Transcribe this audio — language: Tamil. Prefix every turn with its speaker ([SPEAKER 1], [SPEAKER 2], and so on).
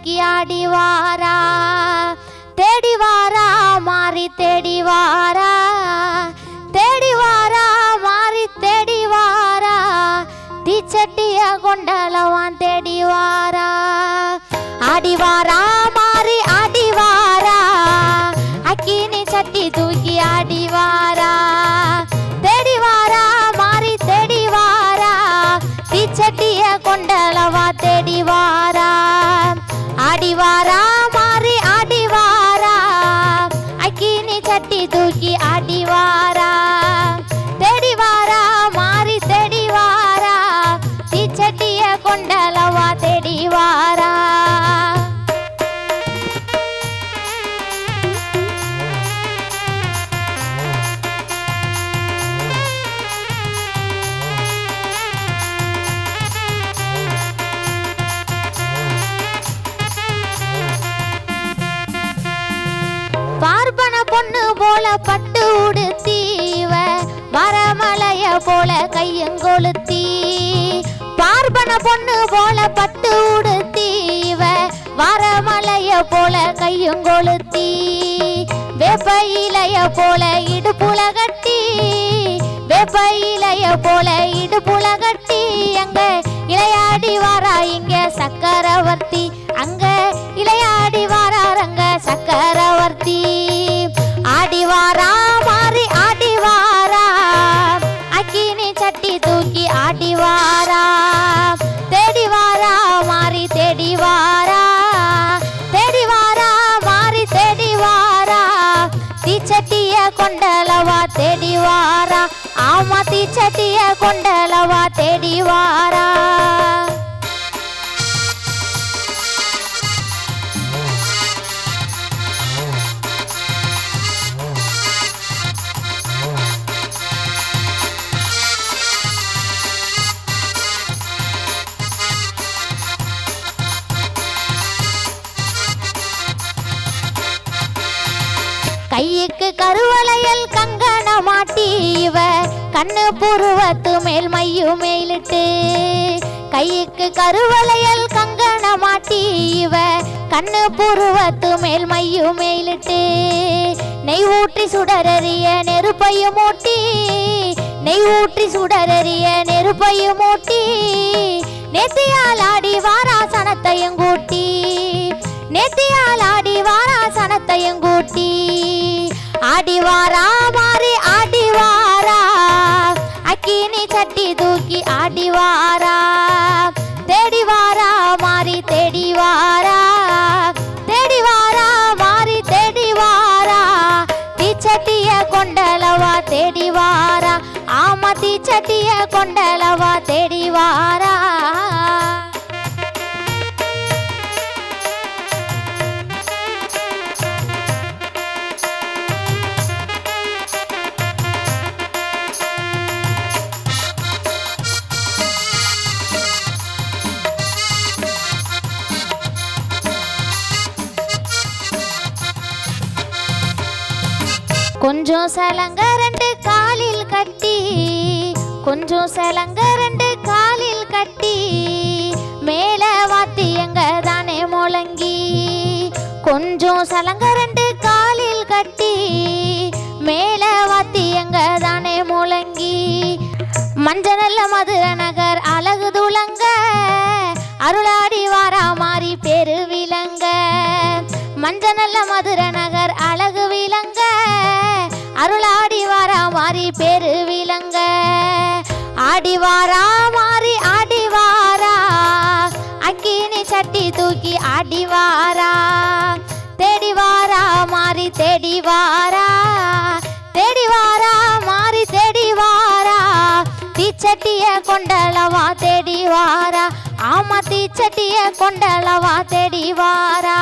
[SPEAKER 1] ஆடி ஆடிவாரா தேடிவாரா மாறி தேடிவாரா தேடிவாரா மாறி தேடிவாரா தீச்சட்டிய கொண்டலவான் தேடிவாரா வாரா. மாறி ஆடிவாரா அக்கினி சட்டி தூக்கி ஆடி அக்கினி தூக்கி ஆட்டி வாரா. தேடி வாரா மாறி தேடி வாரா. தீச்சட்டிய கொண்டளவா பொண்ணு போல பட்டு உடுத்தீவ மரமலைய போல கையங்கொளுத்தி பார்பன பொண்ணு போல பட்டு உடுத்தீவ மரமலைய போல கையங்கொளுத்தி வேப்ப இலைய போல இடுப்புல கட்டி வேப்ப இலைய போல இடுப்புல கட்டி அங்க இளையாடி வாரா இங்க சக்கரவர்த்தி. அக்கினி தூக்கி ஆடி வாரா தேடி வாரா மாறி தேடி வாரா தேடி வாரா மாறி தேடி வாரா தீச்சட்டிய கொண்டலவா தேடி வாரா ஆமா தீச்சட்டிய கொண்டலவா தேடி வாரா கையுக்கு கருவளையல் கங்கணமாட்டி இவ கண்ணு புருவத்து மேல் மையு மேலிட்டு. கையுக்கு கருவளையல் கங்கணமாட்டி இவ கண்ணு புருவத்து மேல் மையு மேலிட்டு. நெய் ஊற்றி சுடரறிய நெருப்பையும் மூட்டி. நெய் ஊற்றி சுடரறிய நெருப்பையும் மூட்டி. நேத்தியால் ஆடி வாராசனத்தையும் கூட்டி. வாராசனத்தையும் கூட்டி ஆடி மாறி ஆடிவாரா அக்கினி சட்டி தூக்கி ஆடி தேடிவாரா மாறி தேடிவாரா தேடிவாரா மாறி தேடிவாரா தீச்சட்டிய கொண்டலவா தேடிவாரா ஆமா தீச்சட்டிய கொண்டலவா தேடிவாரா கொஞ்சம் சலங்க ரெண்டு காலில் கட்டி கொஞ்சம் சலங்க ரெண்டு காலில் கட்டி மேல வாத்தியங்க தானே முழங்கி. கொஞ்சம் சலங்க ரெண்டு காலில் கட்டி மேல வாத்தியங்க தானே முழங்கி. மஞ்ச நல்ல மதுர நகர் அழகு துளங்க அருளாடி வாரா மாறி பெருவிலங்க மஞ்ச நல்ல மதுர நகர் அருளாடி வாரா மாறி பேரு விளங்க. ஆடி வாரா மாறி ஆடி வாரா. அக்கினி சட்டி தூக்கி ஆடி வாரா. தேடி வாரா மாறி தேடி வாரா. தேடி வாரா மாறி தேடி வாரா. தீச்சட்டிய கொண்டளவா தேடி வாரா. ஆமா தீச்சட்டிய கொண்டளவா தேடி வாரா.